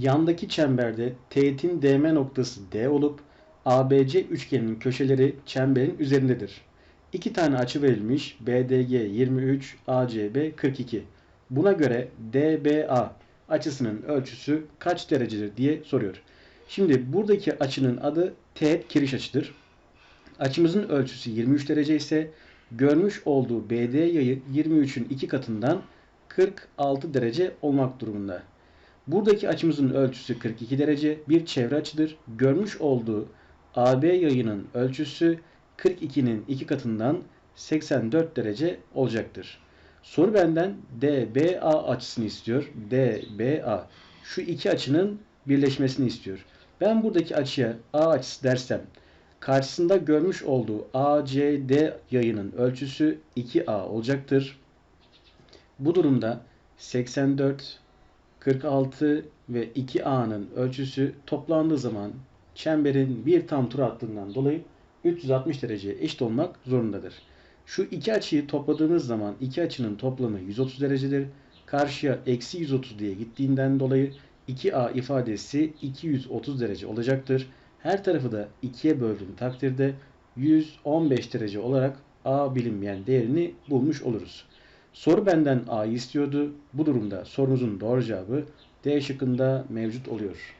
Yandaki çemberde teğetin DM noktası D olup ABC üçgeninin köşeleri çemberin üzerindedir. İki tane açı verilmiş BDG 23, ACB 42. Buna göre DBA açısının ölçüsü kaç derecedir diye soruyor. Şimdi buradaki açının adı teğet kiriş açıdır. Açımızın ölçüsü 23 derece ise görmüş olduğu BD yayı 23'ün iki katından 46 derece olmak durumunda. Buradaki açımızın ölçüsü 42 derece bir çevre açıdır. Görmüş olduğu AB yayının ölçüsü 42'nin iki katından 84 derece olacaktır. Soru benden DBA açısını istiyor. DBA. Şu iki açının birleşmesini istiyor. Ben buradaki açıya A açısı dersem karşısında görmüş olduğu ACD yayının ölçüsü 2A olacaktır. Bu durumda 84, 46 ve 2A'nın ölçüsü toplandığı zaman çemberin bir tam tur attığından dolayı 360 dereceye eşit olmak zorundadır. Şu iki açıyı topladığımız zaman iki açının toplamı 130 derecedir. Karşıya eksi 130 diye gittiğinden dolayı 2A ifadesi 230 derece olacaktır. Her tarafı da 2'ye böldüğüm takdirde 115 derece olarak A bilinmeyen değerini bulmuş oluruz. Soru benden A'yı istiyordu. Bu durumda sorunuzun doğru cevabı D şıkkında mevcut oluyor.